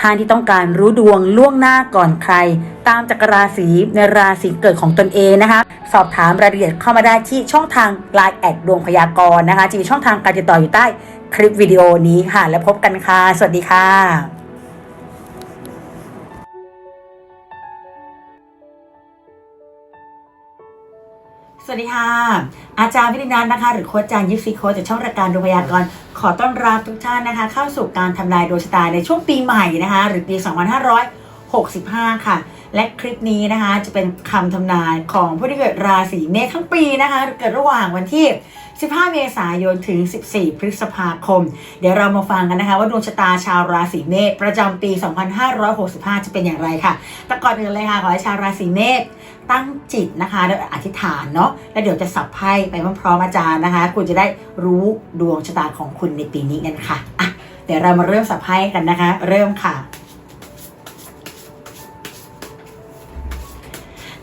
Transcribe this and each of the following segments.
ท่านที่ต้องการรู้ดวงล่วงหน้าก่อนใคร ตามจักรราศีในราศีเกิดของตนเองนะคะ สอบถามรายละเอียดเข้ามาได้ที่ช่องทาง Line แอดดวงพยากรณ์นะคะจะมีช่องทางการติดต่ออยู่ใต้คลิปวิดีโอนี้ค่ะ แล้วพบกันค่ะ สวัสดีค่ะสวัสดีค่ะ อาจารย์วิรินันนะคะ หรือโค้ชอาจารย์ยิปซีโค้ชจากช่องรายการดวงพยากรณ์ขอต้อนรับทุกท่านนะคะ เข้าสู่การทำนายดวงชะตาในช่วงปีใหม่นะคะ หรือปี 2565 ค่ะ และคลิปนี้นะคะจะเป็นคำทำนายของผู้ที่เกิดราศีเมษทั้งปีนะคะหรือเกิดระหว่างวันที่ 15 เมษายนถึง 14 พฤษภาคม เดี๋ยวเรามาฟังกันนะคะ ว่าดวงชะตาชาวราศีเมษประจำปี 2565 จะเป็นอย่างไรค่ะแต่ก่อนอื่นเลยค่ะขอให้ชาวราศีเมษ ตั้งจิตนะคะแล้วอธิษฐานเนาะแล้วเดี๋ยวจะสับไพ่ไปพร้อมๆอาจารย์นะคะ คุณจะได้รู้ดวงชะตาของคุณในปีนี้กันค่ะอะ เดี๋ยวเรามาเริ่มสับไพ่กันนะคะ เริ่มค่ะ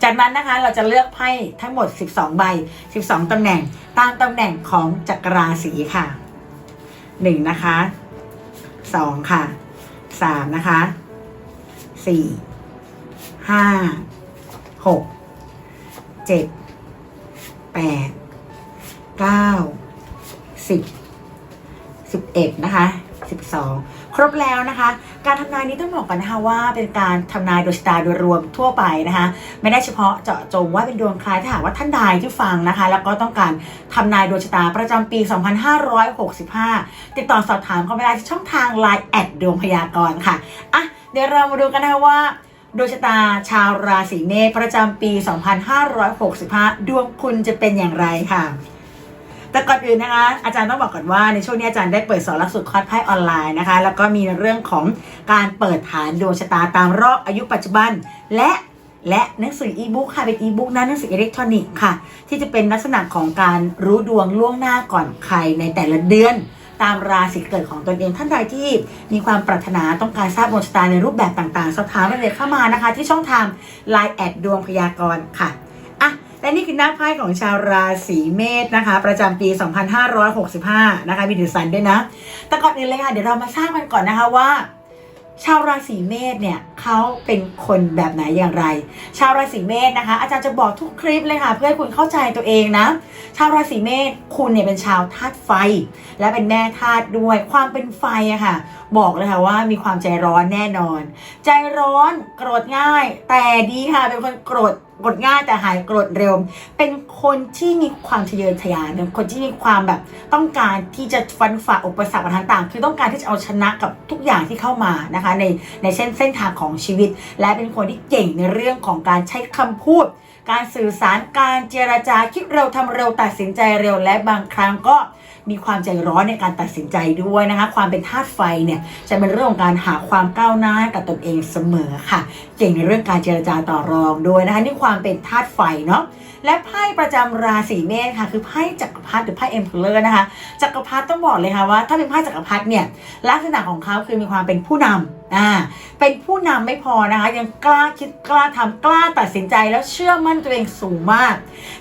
จากนั้นนะคะเราจะเลือกไพ่ทั้งหมด 12 ใบ 12 ตำแหน่ง ตามตำแหน่งของจักรราศีค่ะ 1 นะคะ 2 ค่ะ 3 นะคะ 4 5 6 7 8 9 10 11นะคะ12ครบแล้วนะคะ การทำนายนี้ต้องบอกกันนะคะว่าเป็นการทำนายดวงชะตาโดยรวมทั่วไปนะคะ ไม่ได้เฉพาะเจาะจงว่าเป็นดวงใครถ้าหากว่าท่านใดที่ฟังนะคะ แล้วก็ต้องการทำนายดวงชะตาประจำปี 2565 ติดต่อสอบถามเข้ามาได้ที่ช่องทาง Line แอดดวงพยากรณ์ค่ะอะเดี๋ยวเรามาดูกันนะคะว่า ดวงชะตาชาวราศีเมษประจำปี 2565 ดวงคุณจะเป็นอย่างไรค่ะ แต่ก่อนอื่นนะคะ อาจารย์ต้องบอกก่อนว่าในช่วงนี้อาจารย์ได้เปิดสอนหลักสูตรคอร์สไพ่ออนไลน์นะคะ แล้วก็มีเรื่องของการเปิดฐานดวงชะตาตามรอบอายุปัจจุบัน และและหนังสืออีบุ๊กค่ะเป็นอีบุ๊กนะหนังสืออิเล็กทรอนิกส์ค่ะ ที่จะเป็นลักษณะของการรู้ดวงล่วงหน้าก่อนใครในแต่ละเดือน ตามราศีเกิดของตนเอง ท่านใดที่มีความปรารถนาต้องการทราบดวงชะตาในรูปแบบต่างๆ สอบถามรายละเอียดเข้ามานะคะ ที่ช่องทาง Line แอดดวงพยากรณ์ค่ะอะ และนี่คือหน้าไพ่ของชาวราศีเมษนะคะ ประจำปี 2565 นะคะ มีดูสันด้วยนะ แต่ก่อนอื่นเลยค่ะ เดี๋ยวเรามาสร้างกันก่อนนะคะว่า ชาวราศีเมษเนี่ยเขาเป็นคนแบบไหนอย่างไร ชาวราศีเมษนะคะ อาจารย์จะบอกทุกคลิปเลยค่ะ เพื่อให้คุณเข้าใจตัวเองนะ ชาวราศีเมษคุณเนี่ยเป็นชาวธาตุไฟ และเป็นแม่ธาตุด้วยความเป็นไฟอะค่ะ บอกเลยค่ะว่ามีความใจร้อนแน่นอน ใจร้อนโกรธง่าย แต่ดีค่ะเป็นคนโกรธ กรธง่ายแต่หายโกรธเร็ว เป็นคนที่มีความทะเยอทะยานเป็นคนที่มีความแบบต้องการที่จะฟันฝ่าอุปสรรคต่างๆคือต้องการที่จะเอาชนะกับทุกอย่างที่เข้ามานะคะ ในในเส้นเส้นทางของชีวิต และเป็นคนที่เก่งในเรื่องของการใช้คำพูด การสื่อสารการเจรจาคิดเร็วทำเร็วตัดสินใจเร็วและบางครั้งก็มีความใจร้อนในการตัดสินใจด้วยนะคะ ความเป็นธาตุไฟเนี่ยจะเป็นเรื่องของการหาความก้าวหน้ากับตนเองเสมอค่ะ เก่งในเรื่องการเจรจาต่อรองด้วยนะคะนี่ความเป็นธาตุไฟเนาะและไพ่ประจำราศีเมษค่ะ คือไพ่จักรพรรดิหรือไพ่เอ็มเพลอร์นะคะจักรพรรดิต้องบอกเลยค่ะว่า ถ้าเป็นไพ่จักรพรรดิเนี่ยลักษณะของเขาคือมีความเป็นผู้นำ อ่าเป็นผู้นำไม่พอนะคะ ยังกล้าคิดกล้าทำกล้าตัดสินใจแล้วเชื่อมั่นตัวเองสูงมาก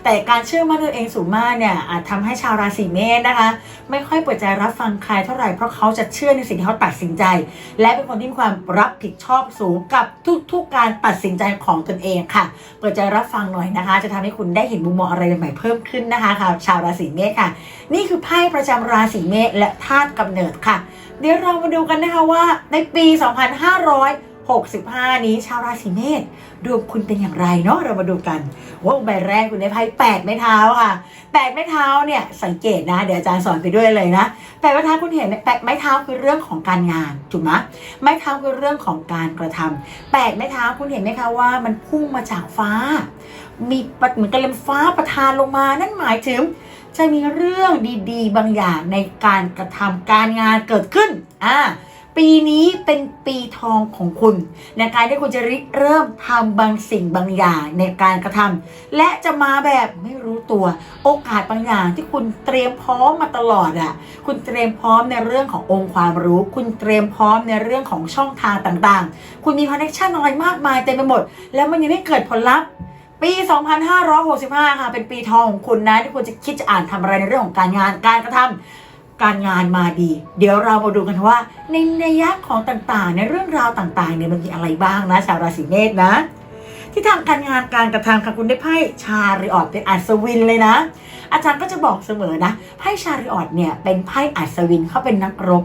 แต่การเชื่อมั่นตัวเองสูงมากเนี่ยอาจทำให้ชาวราศีเมษนะคะ ไม่ค่อยเปิดใจรับฟังใครเท่าไหร่เพราะเขาจะเชื่อในสิ่งที่เขาตัดสินใจ และเป็นคนที่มีความรับผิดชอบสูงกับทุกๆการตัดสินใจของตนเองค่ะ เปิดใจรับฟังหน่อยนะคะ จะทำให้คุณได้เห็นมุมมองอะไรใหม่เพิ่มขึ้นนะคะค่ะชาวราศีเมษค่ะ นี่คือไพ่ประจำราศีเมษและธาตุกำเนิดค่ะ เดี๋ยวเรามาดูกันนะคะว่าในปี 2565 นี้ชาวราศีเมษดวงคุณเป็นอย่างไรเนาะเรามาดูกัน ว่าใบแรกคุณได้ไพ่แปดไม้เท้าค่ะแปดไม้เท้าเนี่ยสังเกตนะ เดี๋ยวอาจารย์สอนไปด้วยเลยนะแปดไม้เท้าคุณเห็นไหมแปดไม้เท้าคือเรื่องของการงานถูกไหมไม้เท้าคือเรื่องของการกระทำแปดไม้เท้าคุณเห็นไหมคะว่ามันพุ่งมาจากฟ้า มีเหมือนกระเลมฟ้าประทานลงมานั่นหมายถึง จะมีเรื่องดีๆ บางอย่างในการกระทำการงานเกิดขึ้น อ่า ปีนี้เป็นปีทองของคุณในการที่คุณจะริเริ่มทำบางสิ่งบางอย่างในการกระทำและจะมาแบบไม่รู้ตัว โอกาสบางอย่างที่คุณเตรียมพร้อมมาตลอดอะ คุณเตรียมพร้อมในเรื่องขององค์ความรู้ คุณเตรียมพร้อมในเรื่องของช่องทางต่างๆ คุณมีคอนเนคชั่นอะไรมากมายเต็มไปหมด แล้วมันยังไม่เกิดผลลัพธ์ ปี 2565 ค่ะ เป็นปีทองของคุณนะที่คุณจะคิดจะอ่านทำอะไรในเรื่องของการงาน การกระทำการงานมาดี เดี๋ยวเรามาดูกันว่า ในนัยยะของต่างๆ ในเรื่องราวต่างๆเนี่ยมันมีอะไรบ้างนะ ชาวราศีเมษนะ ที่ทางการงานการกระทำค่ะคุณได้ไพ่ชาริออดเป็นอัศวินเลยนะ อาจารย์ก็จะบอกเสมอนะไพ่ชาริออดเนี่ยเป็นไพ่อัศวินเขาเป็นนักรบ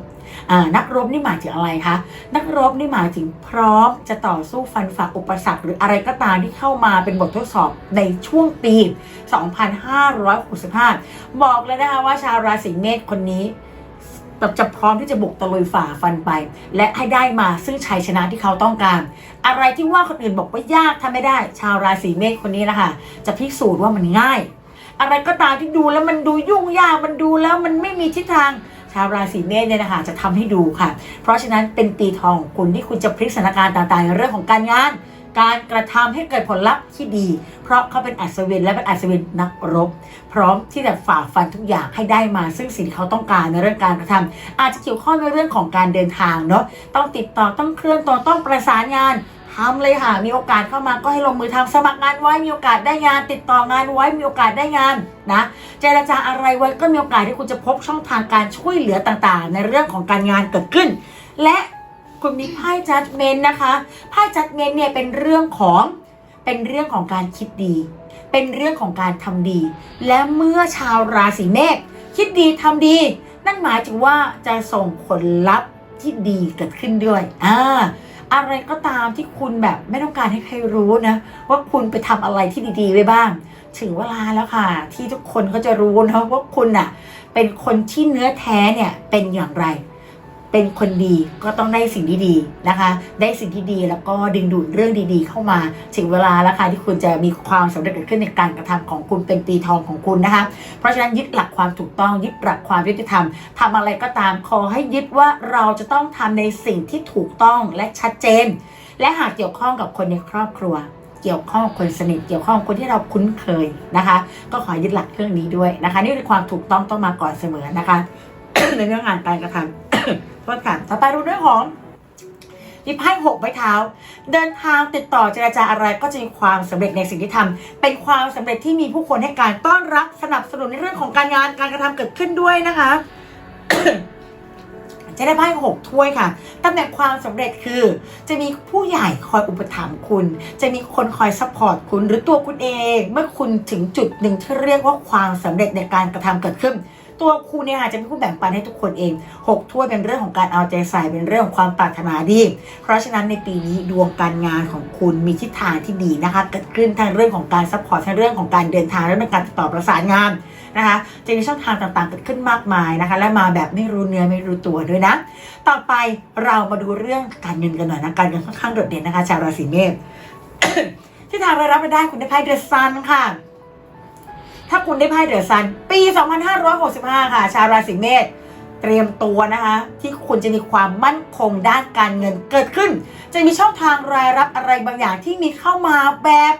อ่านักรบนี่หมายถึงอะไรคะ นักรบนี่หมายถึงพร้อมจะต่อสู้ฟันฝ่าอุปสรรค หรืออะไรก็ตามที่เข้ามาเป็นบททดสอบในช่วงปี 2565 บอกเลยนะคะว่าชาวราศีเมษคนนี้ แบบจะพร้อมที่จะบุกตะลุยฝ่าฟันไป และให้ได้มาซึ่งชัยชนะที่เขาต้องการ อะไรที่ว่าคนอื่นบอกว่ายากทำไม่ได้ ชาวราศีเมษคนนี้แหละค่ะจะพิสูจน์ว่ามันง่าย อะไรก็ตามที่ดูแล้วมันดูยุ่งยากมันดูแล้วมันไม่มีทิศทางชาวราศีเมษเนี่ยนะคะจะทำให้ดูค่ะ เพราะฉะนั้นเป็นปีทองของคุณที่คุณจะพลิกสถานการณ์ต่างๆในเรื่องของการงาน การกระทำให้เกิดผลลัพธ์ที่ดี เพราะเขาเป็นอัศวินและเป็นอัศวินนักรบ พร้อมที่จะฝ่าฟันทุกอย่างให้ได้มา ซึ่งสิ่งที่เขาต้องการในเรื่องการกระทำอาจจะเกี่ยวข้องในเรื่องของการเดินทางเนาะต้องติดต่อต้องเคลื่อนตัวต้องประสานงานทำเลยค่ะมีโอกาสเข้ามาก็ให้ลงมือทำสมัครงานไว้มีโอกาสได้งาน ติดต่องานไว้มีโอกาสได้งานนะเจรจาอะไรไว้ก็มีโอกาสที่คุณจะพบช่องทางการช่วยเหลือต่างๆ ในเรื่องของการงานเกิดขึ้น และ คุณมีไพ่จัดเมนนะคะไพ่จัดเมนเนี่ยเป็นเรื่องของเป็นเรื่องของการคิดดี เป็นเรื่องของการทำดี และเมื่อชาวราศีเมษคิดดีทำดี นั่นหมายถึงว่าจะส่งผลลัพธ์ที่ดีเกิดขึ้นด้วยอ่าอะไรก็ตามที่คุณแบบไม่ต้องการให้ใครรู้นะ ว่าคุณไปทำอะไรที่ดีๆไว้บ้าง ถึงเวลาแล้วค่ะ ที่ทุกคนเขาจะรู้นะว่าคุณน่ะเป็นคนที่เนื้อแท้เนี่ยเป็นอย่างไร เป็นคนดีก็ต้องได้สิ่งที่ดีนะคะ ได้สิ่งที่ดีแล้วก็ดึงดูดเรื่องดีๆ เข้ามาถึงเวลาแล้วค่ะที่คุณจะมีความสำเร็จเกิดขึ้นในการกระทำของคุณเป็นปีทองของคุณนะคะ เพราะฉะนั้นยึดหลักความถูกต้องยึดหลักความยุติธรรมทำอะไรก็ตามขอให้ยึดว่าเราจะต้องทำในสิ่งที่ถูกต้องและชัดเจน และหากเกี่ยวข้องกับคนในครอบครัวเกี่ยวข้องกับคนสนิทเกี่ยวข้องกับคนที่เราคุ้นเคยนะคะ ก็ขอยึดหลักเรื่องนี้ด้วยนะคะ นี่คือความถูกต้องต้องมาก่อนเสมอนะคะ ในเรื่องงานการกระทำ โทษค่ะต่อไปดูเรื่องของมีไพ่หกไม้เท้า เดินทางติดต่อเจรจาอะไรก็จะมีความสำเร็จในสิ่งที่ทำเป็นความสำเร็จที่มีผู้คนให้การต้อนรับสนับสนุนในเรื่องของการงานการกระทำเกิดขึ้นด้วยนะคะจะได้ไพ่หกถ้วยค่ะตำแหน่งความสำเร็จคือ จะมีผู้ใหญ่คอยอุปถัมภ์คุณ จะมีคนคอยซัพพอร์ตคุณหรือตัวคุณเอง เมื่อคุณถึงจุดหนึ่งที่เรียกว่าความสำเร็จในการกระทำเกิดขึ้น ตัวคุณเนี่ยค่ะจะเป็นผู้แบ่งปันให้ทุกคนเองหกถ้วยเป็นเรื่องของการเอาใจใส่เป็นเรื่องของความปรารถนาดี เพราะฉะนั้นในปีนี้ดวงการงานของคุณมีทิศทางที่ดีนะคะเกิดขึ้นทั้งเรื่องของการซัพพอร์ตทั้งเรื่องของการเดินทางและเรื่องการติดต่อประสานงานนะคะจะมีช่องทางต่างๆเกิดขึ้นมากมายนะคะ และมาแบบไม่รู้เนื้อไม่รู้ตัวด้วยนะ ต่อไปเรามาดูเรื่องการเงินกันหน่อยนะการเงินค่อนข้างโดดเด่นนะคะชาวราศีเมษที่ทางรายรับรายได้คุณได้ไพ่เดอะซันค่ะ ถ้าคุณได้ไพ่เดอะซัน ปี 2565 ค่ะ ชาวราศีเมษเตรียมตัวนะคะ ที่คุณจะมีความมั่นคงด้านการเงินเกิดขึ้น จะมีช่องทางรายรับอะไรบางอย่างที่มีเข้ามาแบบ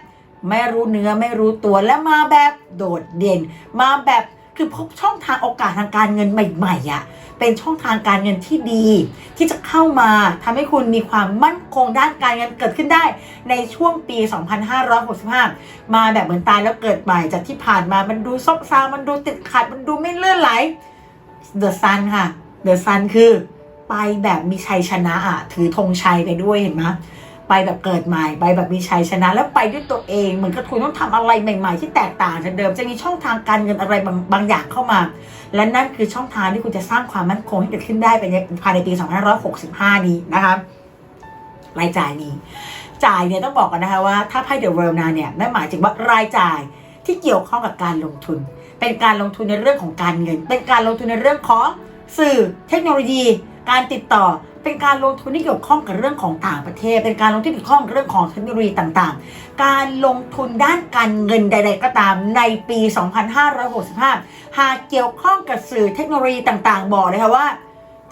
ไม่รู้เนื้อไม่รู้ตัวและมาแบบโดดเด่น มาแบบคือพบช่องทางโอกาสทางการเงินใหม่ๆอะ่ะ เป็นช่องทางการเงินที่ดี ที่จะเข้ามาทำให้คุณมีความมั่นคงด้านการเงินเกิดขึ้นได้ ในช่วงปี 2565 มาแบบเหมือนตายแล้วเกิดใหม่จากที่ผ่านมามันดูซบเซามันดูติดขัดมันดูไม่เลื่อนไหล The Sun ค่ะ The Sun คือไปแบบมีชัยชนะอะถือธงชัยไปด้วยเห็นไหม ไปแบบเกิดใหม่ ไปแบบมีชัยชนะ แล้วไปด้วยตัวเอง เหมือนกับคุณต้องทำอะไรใหม่ ๆ ที่แตกต่างจากเดิม จะมีช่องทางการเงินอะไรบางบางอย่างเข้ามา และนั่นคือช่องทางที่คุณจะสร้างความมั่นคงให้เกิดขึ้นได้ภายในปี 2565 นี้นะคะรายจ่ายมีจ่ายเนี่ยต้องบอกกันนะคะว่าถ้าไพ่เดอะเวิลด์นาเนี่ยนั่นหมายถึงว่ารายจ่ายที่เกี่ยวข้องกับการลงทุน เป็นการลงทุนในเรื่องของการเงิน เป็นการลงทุนในเรื่องของสื่อเทคโนโลยี การติดต่อ เป็นการลงทุนที่เกี่ยวข้องกับเรื่องของต่างประเทศ เป็นการลงทุนที่เกี่ยวข้องเรื่องของเทคโนโลยีต่างๆ การลงทุนด้านการเงินใด ๆ ก็ตามในปี 2565 หากเกี่ยวข้องกับสื่อเทคโนโลยีต่างๆ บอกเลยค่ะว่า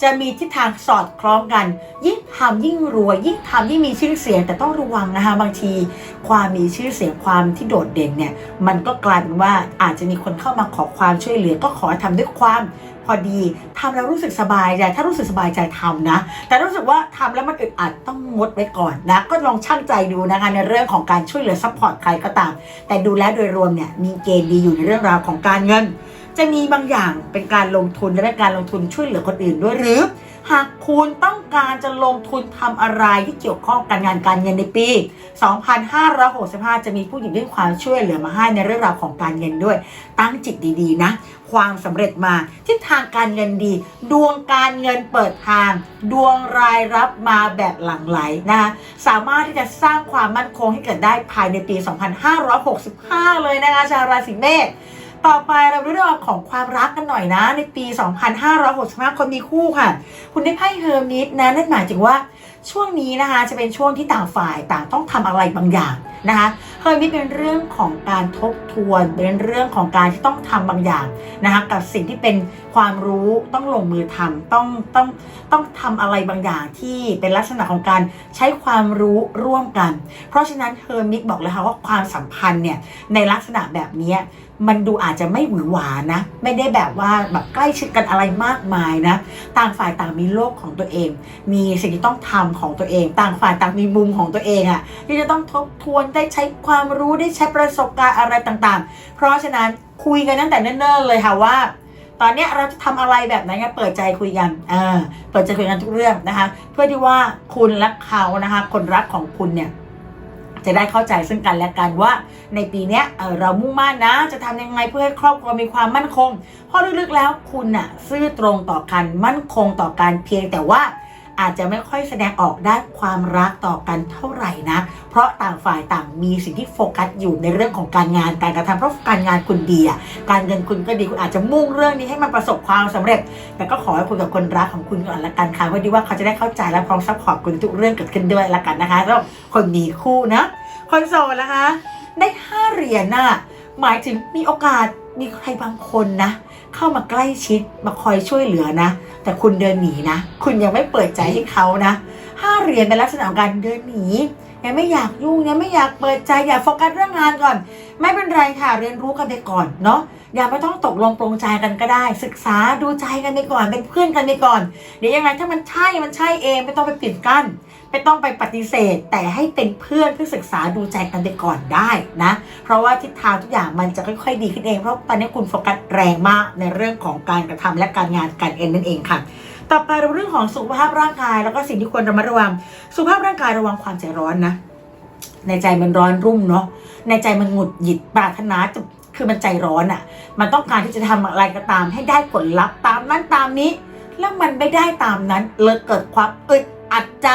จะมีทิศทางสอดคล้องกัน ยิ่งทำยิ่งรวยยิ่งทำยิ่งมีชื่อเสียง แต่ต้องระวังนะคะบางที ความมีชื่อเสียงความที่โดดเด่นเนี่ยมันก็กลายเป็นว่าอาจจะมีคนเข้ามาขอความช่วยเหลือก็ขอทำด้วยความ พอดีทำแล้วรู้สึกสบายใจถ้ารู้สึกสบายใจทำนะ แต่รู้สึกว่าทำแล้วมันอึดอัดต้องงดไว้ก่อนนะ ก็ลองชั่งใจดูนะคะในเรื่องของการช่วยเหลือซัพพอร์ตใครก็ตาม แต่ดูแลโดยรวมเนี่ยมีเกณฑ์ดีอยู่ในเรื่องราวของการเงิน จะมีบางอย่างเป็นการลงทุนและการลงทุนช่วยเหลือคนอื่นด้วยหรือ หากคุณต้องการจะลงทุนทำอะไรที่เกี่ยวข้องกับงานการเงินในปี 2565 จะมีผู้หญิงด้วยความช่วยเหลือมาให้ในเรื่องราวของการเงินด้วย ตั้งจิตดีๆนะ ความสำเร็จมาทิศทางการเงินดี ดวงการเงินเปิดทาง ดวงรายรับมาแบบหลั่งไหลนะคะสามารถที่จะสร้างความมั่นคงให้เกิดได้ภายในปี 2565 เลยนะคะชาวราศีเมษ ต่อไปเราเรื่องของความรักกันหน่อยนะ ในปี 2565 คนมีคู่ค่ะ คุณได้ไพ่เฮอร์มิสนะนั่นหมายถึงว่าช่วงนี้นะคะจะเป็นช่วงที่ต่างฝ่ายต่างต้องทำอะไรบางอย่างนะคะเฮอร์มิสเป็นเรื่องของการทบทวนเป็นเรื่องของการที่ต้องทำบางอย่างนะคะกับสิ่งที่เป็นความรู้ต้องลงมือทำต้องต้องต้องทำอะไรบางอย่างที่เป็นลักษณะของการใช้ความรู้ร่วมกัน เพราะฉะนั้นเฮอร์มิสบอกเลยค่ะว่าความสัมพันธ์เนี่ยในลักษณะแบบนี้ มันดูอาจจะไม่หวือหวานะ ไม่ได้แบบว่าแบบใกล้ชิดกันอะไรมากมายนะ ต่างฝ่ายต่างมีโลกของตัวเอง มีสิ่งที่ต้องทำของตัวเอง ต่างฝ่ายต่างมีมุมของตัวเองอะที่จะต้องทบทวนได้ใช้ความรู้ได้ใช้ประสบการณ์อะไรต่างๆ เพราะฉะนั้นคุยกันตั้งแต่เนิ่นๆเลยค่ะว่า ตอนนี้เราจะทำอะไรแบบไหนกันเปิดใจคุยกันเออเปิดใจคุยกันทุกเรื่องนะคะ เพื่อที่ว่าคุณและเขานะคะ คนรักของคุณเนี่ย จะได้เข้าใจซึ่งกันและกันว่า ในปีนี้เรามุ่งมั่นนะ จะทำยังไงเพื่อให้ครอบครัวมีความมั่นคงเพราะลึกๆแล้วคุณน่ะซื่อตรงต่อกันมั่นคงต่อกันเพียงแต่ว่า อาจจะไม่ค่อยแสดงออกด้านความรักต่อกันเท่าไหร่นะเพราะต่างฝ่ายต่างมีสิ่งที่โฟกัสอยู่ในเรื่องของการงานการกระทำเพราะการงานคุณดีอะการเงินคุณก็ดีคุณอาจจะมุ่งเรื่องนี้ให้มันประสบความสำเร็จ แต่ก็ขอให้คุยกับคนรักของคุณก่อนละกันค่ะเพื่อที่ว่าเขาจะได้เข้าใจและพร้อมซัพพอร์ตคุณทุกเรื่องเกิดขึ้นด้วยละกันนะคะสำหรับคนมีคู่นะคนโสดนะคะ ได้ห้าเหรียญน่ะหมายถึงมีโอกาสมีใครบางคนนะ เข้ามาใกล้ชิดมาคอยช่วยเหลือนะ แต่คุณเดินหนีนะ คุณยังไม่เปิดใจให้เขานะห้าเหรียญเป็นลักษณะของการเดินหนียังไม่อยากยุ่งยังไม่อยากเปิดใจอยากโฟกัสเรื่องงานก่อน ไม่เป็นไรค่ะเรียนรู้กันไปก่อนเนาะอย่าไม่ต้องตกลงปรงใจกันก็ได้ ศึกษาดูใจกันไปก่อนเป็นเพื่อนกันไปก่อนเดี๋ยวยังไงถ้ามันใช่มันใช่เองไม่ต้องไปปิดกั้น ไม่ต้องไปปฏิเสธ แต่ให้เป็นเพื่อนเพื่อศึกษาดูใจกันไปก่อนได้นะ เพราะว่าทิศทางทุกอย่างมันจะค่อยๆดีขึ้นเองเพราะตอนนี้คุณโฟกัสแรงมากในเรื่องของการกระทำและการงานการเอ็นนั่นเองค่ะต่อไปเรื่องของสุขภาพร่างกาย แล้วก็สิ่งที่ควรระมัดระวัง สุขภาพร่างกายระวังความใจร้อนนะ ในใจมันร้อนรุ่มเนาะในใจมันหงุดหงิดปรารถนาจะคือมันใจร้อนอะ่ะ มันต้องการที่จะทำอะไรก็ตาม ให้ได้ผลลัพธ์ตามนั้นตามนี้ แล้วมันไม่ได้ตามนั้นเลยเกิดความอึดอัดใจ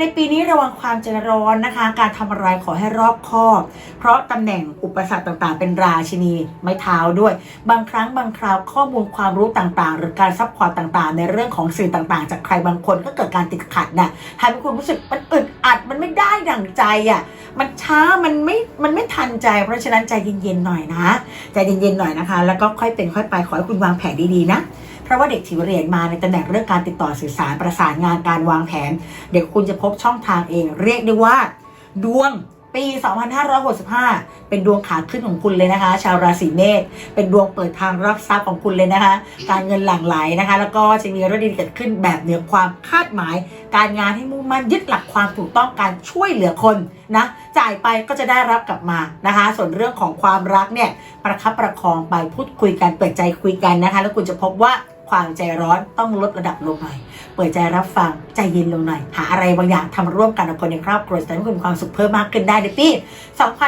ในปีนี้ระวังความใจร้อนนะคะ การทำอะไรขอให้รอบคอบ เพราะตำแหน่งอุปสรรคต่างๆ เป็นราชินีไม้เท้าด้วย บางครั้งบางคราวข้อมูลความรู้ต่างๆ หรือการซัพพอร์ตต่างๆ ในเรื่องของสื่อต่างๆ จากใครบางคนก็เกิดการติดขัดนะทำให้คุณรู้สึกมันอึดอัดมันไม่ได้ดั่งใจอะมันช้ามันไม่มันไม่ทันใจ เพราะฉะนั้นใจเย็นๆหน่อยนะ ใจเย็นๆหน่อยนะคะ แล้วก็ค่อยเป็นค่อยไปขอให้คุณวางแผนดีๆนะ เพราะว่าเด็กถือเรียญมาในตำแหน่งเรื่องการติดต่อสื่อสารประสานงานการวางแผน เดี๋ยวคุณจะพบช่องทางเอง เรียกได้ว่า ดวงปี 2565 เป็นดวงขาขึ้นของคุณเลยนะคะ ชาวราศีเมษ เป็นดวงเปิดทางรับทรัพย์ของคุณเลยนะคะ การเงินหลั่งไหลนะคะ แล้วก็จะมีเรื่องดีเกิดขึ้นแบบเหนือความคาดหมาย การงานให้มุ่งมั่นยึดหลักความถูกต้องการช่วยเหลือคนนะ จ่ายไปก็จะได้รับกลับมานะคะ ส่วนเรื่องของความรักเนี่ย ประคับประคองไปพูดคุยกันเปิดใจคุยกันนะคะ แล้วคุณจะพบว่า ความใจร้อนต้องลดระดับลงหน่อย เปิดใจรับฟังใจเย็นลงหน่อย หาอะไรบางอย่างทำร่วมกันกับคนในครอบครัวจะทำให้คุณมีความสุขเพิ่มมากขึ้นได้ในปี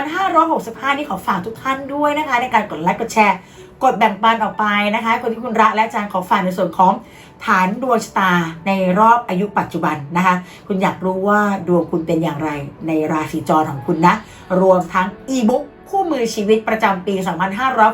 2565 นี่ขอฝากทุกท่านด้วยนะคะ ในการกดไลค์กดแชร์ กดแบ่งปันออกไปนะคะ คนที่คุณรักและอาจารย์ขอฝากในส่วนของฐานดวงชะตาในรอบอายุปัจจุบันนะคะ คุณอยากรู้ว่าดวงคุณเป็นอย่างไรในราศีจรของคุณนะ รวมทั้งอีบุ๊กคู่มือชีวิตประจำปี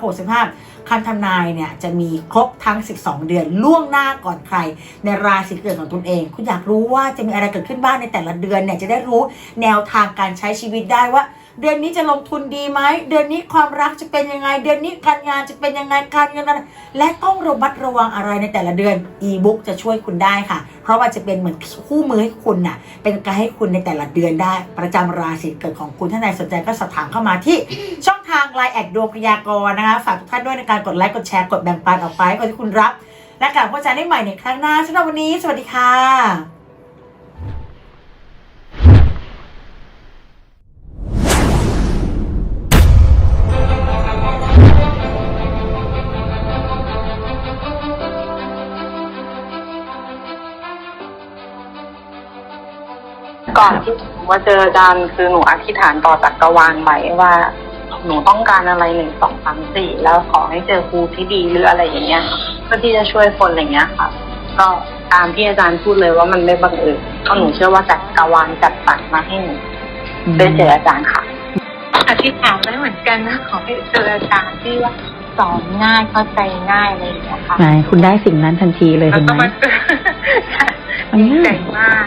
2565 คำทำนายเนี่ยจะมีครบทั้ง 12 เดือนล่วงหน้าก่อนใคร ในราศีเกิดของตนเอง คุณอยากรู้ว่าจะมีอะไรเกิดขึ้นบ้างในแต่ละเดือนเนี่ยจะได้รู้แนวทางการใช้ชีวิตได้ว่า เดือนนี้จะลงทุนดีไหมเดือนนี้ความรักจะเป็นยังไง เดือนนี้การงานจะเป็นยังไงการเงินอะไรและต้องระมัดระวังอะไรในแต่ละเดือน e-book จะช่วยคุณได้ค่ะ เพราะว่าจะเป็นเหมือนคู่มือให้คุณน่ะ เป็นกด์ให้คุณในแต่ละเดือนได้ ประจำราศีเกิดของคุณท่านใดสนใจก็สอบถามเข้ามาที่ช่องทางไลน์แอดดวงพยากรณ์นะคะฝากทุกท่านด้วยในการกดไลค์กดแชร์กดแบ่งปันออกไปให้คนที่คุณรักและกลับพบกันได้ใหม่ในครั้งหน้าสำหรับวันนี้ สวัสดีค่ะ ก่อนที่หนูมาเจออาจารย์คือหนูอธิษฐานต่อจักรวาลไว้ว่า หนูต้องการอะไรหนึ่งสองสามสี่แล้วขอให้เจอครูที่ดีหรืออะไรอย่างเงี้ยเพื่อที่จะช่วยคนอะไรเงี้ยค่ะ ก็ตามที่อาจารย์พูดเลยว่ามันไม่บังเอิญเพราะหนูเชื่อว่าจักรวาลจัดสรรมาให้หนูได้เจออาจารย์ค่ะ อธิษฐานไว้เหมือนกันนะขอให้เจออาจารย์ที่ว่าสอนง่ายเข้าใจง่ายอะไรอย่างเงี้ยค่ะ ไหนคุณได้สิ่งนั้นทันทีเลยแล้วเห็นก็ไหมมาเจอมันดีง่าย ใจมาก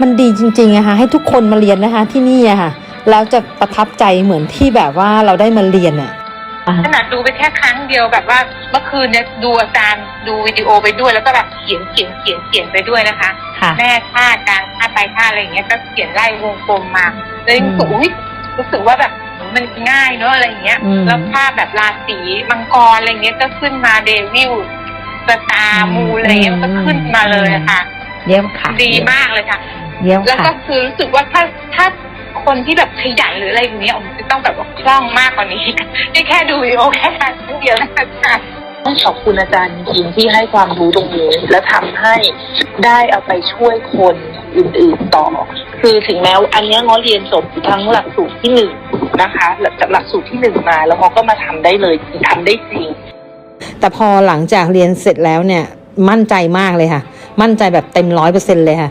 มันดีจริงๆอะค่ะให้ทุกคนมาเรียนนะคะที่นี่อะค่ะแล้วจะประทับใจเหมือนที่แบบว่าเราได้มาเรียนอะขนาดดูไปแค่ครั้งเดียวแบบว่าเมื่อคืนเนี่ยดูอาจารย์ดูวิดีโอไปด้วย แล้วก็แบบเขียนเขียนเขียนเขียนไปด้วยนะคะค่ะแม่ท่ากลางท่าไปท่าอะไรอย่างเงี้ยก็เขียนไล่วงกลมมาเลยรู้สึกอุ๊ยรู้สึกว่าแบบมันง่ายเนอะอะไรอย่างเงี้ยอืมแล้วภาพแบบราศีมังกรอะไรเงี้ยก็ขึ้นมาเดวิลสตาร์มูอะไรเงี้ยมันก็ขึ้นมาเลยอะค่ะ เยี่ยมค่ะ ดีมากเลยค่ะ เยี่ยมแล้วค่ะก็คือรู้สึกว่าถ้าถ้าคนที่แบบขยันหรืออะไรอย่างเงี้ยผมจะต้องแบบว่าคล่องมากกว่านี้นี่แค่ดูวิดีโอแค่ครั้งเดียวนะคะอาจารย์ ต้องขอบคุณอาจารย์จริงๆที่ให้ความรู้ตรงนี้ และทำให้ได้เอาไปช่วยคนอื่นๆต่อ คือถึงแม้ว่าอันเนี้ยง้อเรียนจบทั้งหลักสูตรที่หนึ่งนะคะจากหลักสูตรที่หนึ่งมาแล้วง้อก็มาทำได้เลยทำได้จริง แต่พอหลังจากเรียนเสร็จแล้วเนี่ยมั่นใจมากเลยค่ะ มั่นใจแบบเต็มร้อยเปอร์เซ็นเลยค่ะ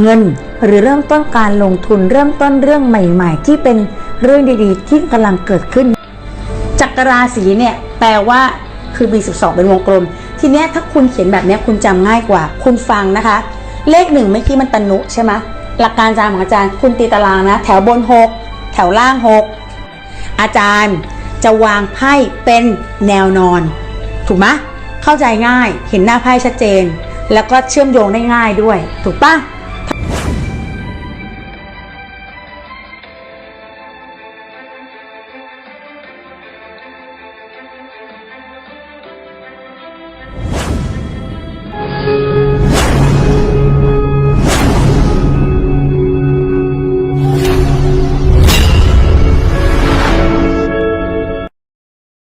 เงินหรือเริ่มต้นการลงทุนเริ่มต้นเรื่องใหม่ ๆ ที่เป็นเรื่องดีๆ ที่กำลังเกิดขึ้น จักรราศีเนี่ยแปลว่าคือ B12 เป็นวงกลม ทีเนี้ยถ้าคุณเขียนแบบเนี้ยคุณจำง่ายกว่า คุณฟังนะคะ เลขหนึ่งเมื่อกี้มันตนุใช่ไหมหลักการจารย์ของอาจารย์คุณตีตารางนะ แถวบน 6 แถวล่าง 6 อาจารย์จะวางไพ่เป็นแนวนอน ถูกไหมเข้าใจง่ายเห็นหน้าไพ่ชัดเจน แล้วก็เชื่อมโยงได้ง่ายด้วย ถูกปะ